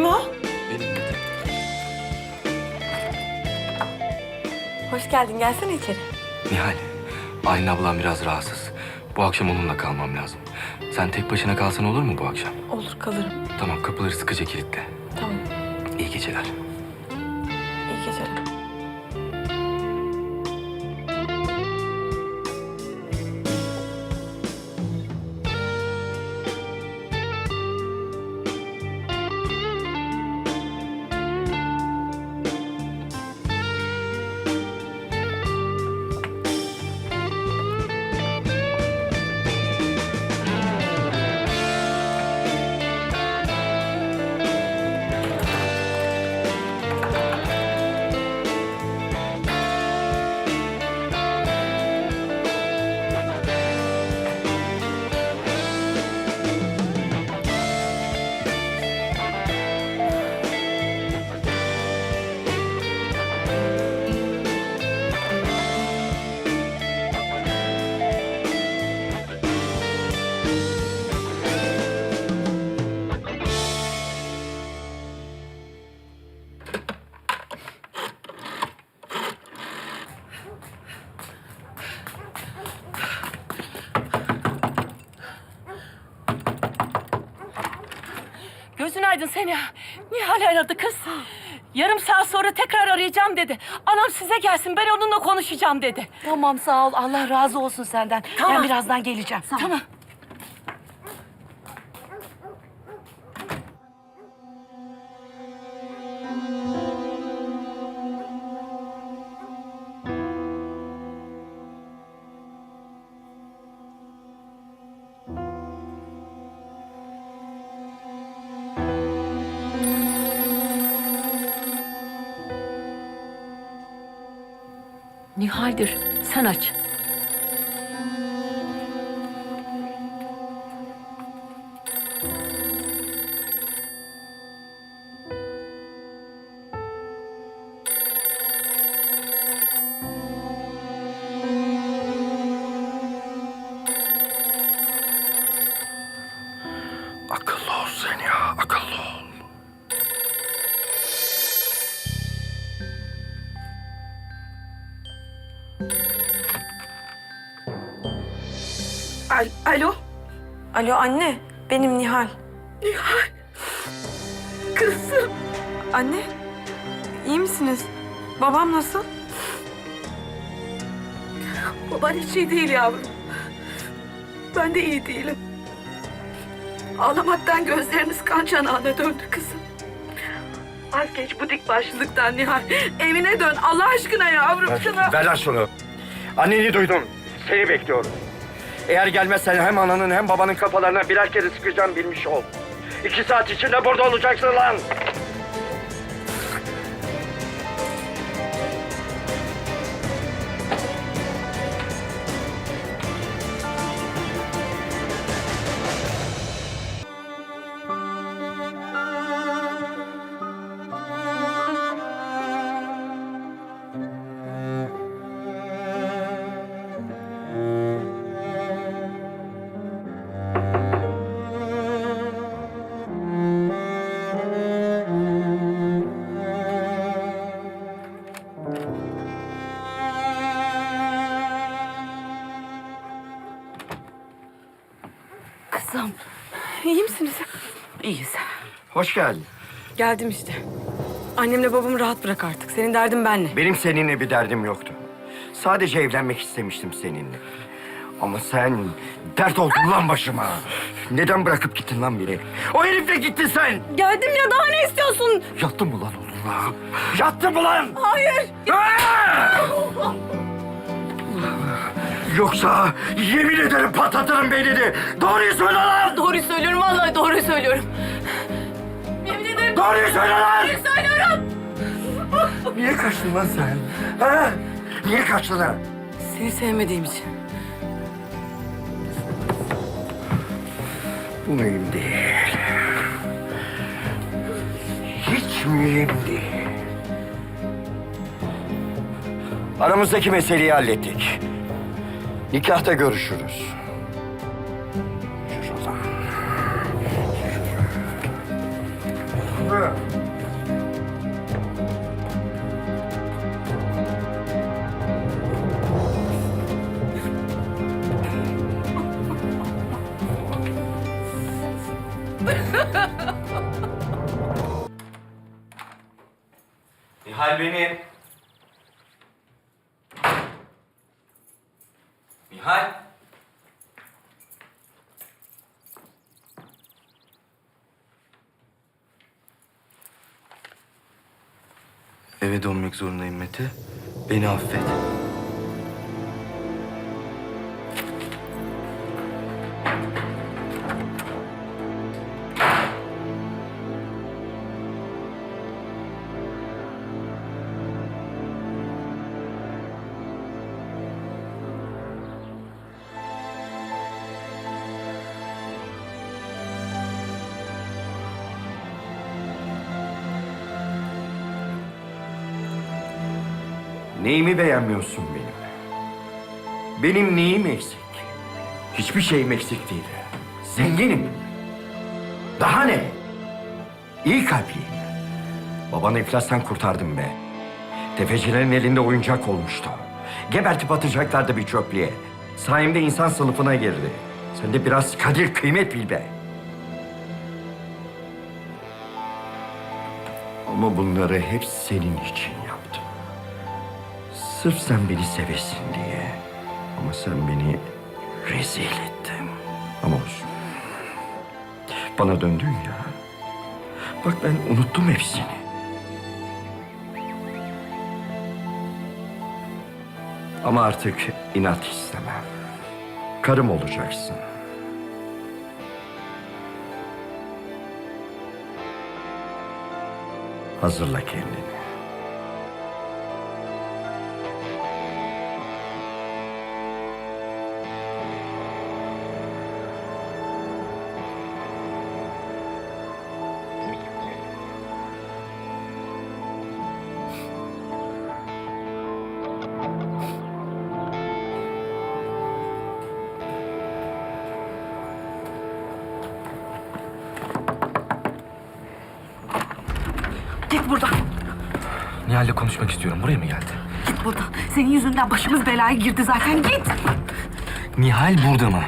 Kim o? Benim. Hoş geldin. Gelsene içeri. Nihal, Aylin ablam biraz rahatsız. Bu akşam onunla kalmam lazım. Sen tek başına kalsan olur mu bu akşam? Olur kalırım. Tamam, kapıları sıkıca kilitle. Tamam. İyi geceler. Gözün aydın seni. Nihal aradı kız. Yarım saat sonra tekrar arayacağım dedi. Anam size gelsin ben onunla konuşacağım dedi. Tamam sağ ol. Allah razı olsun senden. Tamam. Ben birazdan geleceğim. Tamam. Nihal'dir. Sen aç. Al- Alo. Alo anne. Benim Nihal. Kızım. Anne. iyi misiniz? Babam nasıl? Baban hiç iyi değil yavrum. Ben de iyi değilim. Ağlamaktan gözlerimiz kan çanağına döndü kızım. Az geç bu dik başlılıktan Nihal. Evine dön Allah aşkına yavrum şuna. Ver lan şunu. Anneni duydum. Seni bekliyorum. Eğer gelmezsen hem ananın hem babanın kafalarına birer kere sıkacağım bilmiş ol. İki saat içinde burada olacaksın lan. Kızım. İyi misiniz? İyiyiz. Hoş geldin. Geldim işte. Annemle babamı rahat bırak artık. Senin derdin benle. Benim seninle bir derdim yoktu. Sadece evlenmek istemiştim seninle. Ama sen dert oldun lan başıma. Neden bırakıp gittin lan beni? O herifle gittin sen. Geldim ya daha ne istiyorsun? Yattın mı lan onunla? Yattın mı lan? Hayır. Ah! Yoksa yemin ederim patlatırım beynini. Doğruyu söyle lan! Doğruyu söylüyorum vallahi doğruyu söylüyorum. Yemin ederim Doğruyu söyle lan! söylüyorum. Niye kaçtın lan sen? Ha? Niye kaçtın lan? Seni sevmediğim için. Bu mühim değil. Hiç mühim değil. Aramızdaki meseleyi hallettik. Nikahta görüşürüz. Yürü. Nihal benim. Nihal. Eve dönmek zorundayım Mete. Beni affet. Neyimi beğenmiyorsun benim? Benim neyim eksik? Hiçbir şeyim eksik değil. Zenginim. Daha ne? İyi kalpliyim. Babanı iflastan kurtardım be. Tefecilerin elinde oyuncak olmuştu. Gebertip atacaklardı bir çöplüğe. Sayemde insan sınıfına girdi. Sen de biraz kadir kıymet bil be. Ama bunları hep senin için. Sırf sen beni sevesin diye. Ama sen beni rezil ettin. Ama olsun. Bana döndün ya. Bak ben unuttum hepsini. Ama artık inat istemem. Karım olacaksın. Hazırla kendini. Git buradan. Nihal'le konuşmak istiyorum. Buraya mı geldi? Git buradan. Senin yüzünden başımız belaya girdi zaten. Git. Nihal burada mı?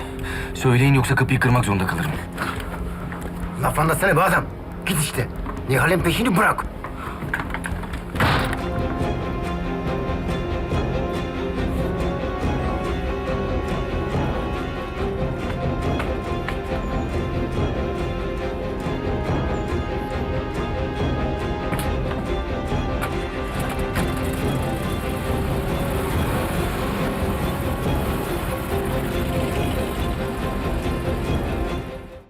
Söyleyin yoksa kapıyı kırmak zorunda kalırım. Laf anlatsana be adam. Git işte. Nihal'in peşini bırak.